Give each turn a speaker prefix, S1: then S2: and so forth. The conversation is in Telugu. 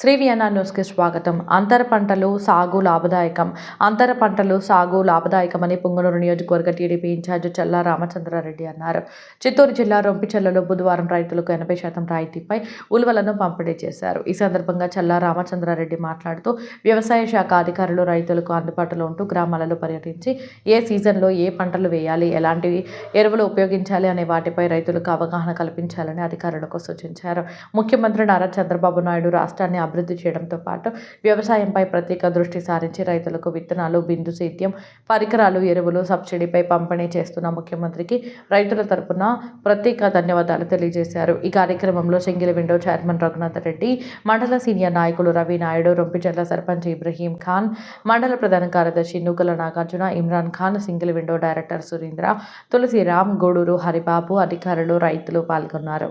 S1: శ్రీ వియన్నా న్యూస్కి స్వాగతం. అంతర పంటలు సాగు లాభదాయకం. అంతర పంటలు సాగు లాభదాయకమని పుంగనూరు నియోజకవర్గ టీడీపీ ఇన్ఛార్జ్ చల్లా రామచంద్రారెడ్డి అన్నారు. చిత్తూరు జిల్లా రొంపిచెల్లలో బుధవారం రైతులకు ఎనభై శాతం రాయితీపై ఉలువలను పంపిణీ చేశారు. ఈ సందర్భంగా చల్లా రామచంద్రారెడ్డి మాట్లాడుతూ వ్యవసాయ శాఖ అధికారులు రైతులకు అందుబాటులో ఉంటూ గ్రామాలలో పర్యటించి ఏ సీజన్లో ఏ పంటలు వేయాలి ఎలాంటి ఎరువులు ఉపయోగించాలి అనే వాటిపై రైతులకు అవగాహన కల్పించాలని అధికారులకు సూచించారు. ముఖ్యమంత్రి నారా చంద్రబాబు నాయుడు రాష్ట్రాన్ని అభివృద్ధి చేయడంతో పాటు వ్యవసాయంపై ప్రత్యేక దృష్టి సారించి రైతులకు విత్తనాలు బిందు సేద్యం పరికరాలు ఎరువులు సబ్సిడీపై పంపిణీ చేస్తున్న ముఖ్యమంత్రికి రైతుల తరపున ప్రత్యేక ధన్యవాదాలు తెలియజేశారు. ఈ కార్యక్రమంలో single window chairman Raghunath Reddy మండల సీనియర్ నాయకులు రవి నాయుడు రొంపిచెర్ల సర్పంచ్ ఇబ్రహీం ఖాన్ మండల ప్రధాన కార్యదర్శి Nukala Nagarjuna Imran Khan single window director Surendra Tulasiram Guduru Haribabu అధికారులు రైతులు పాల్గొన్నారు.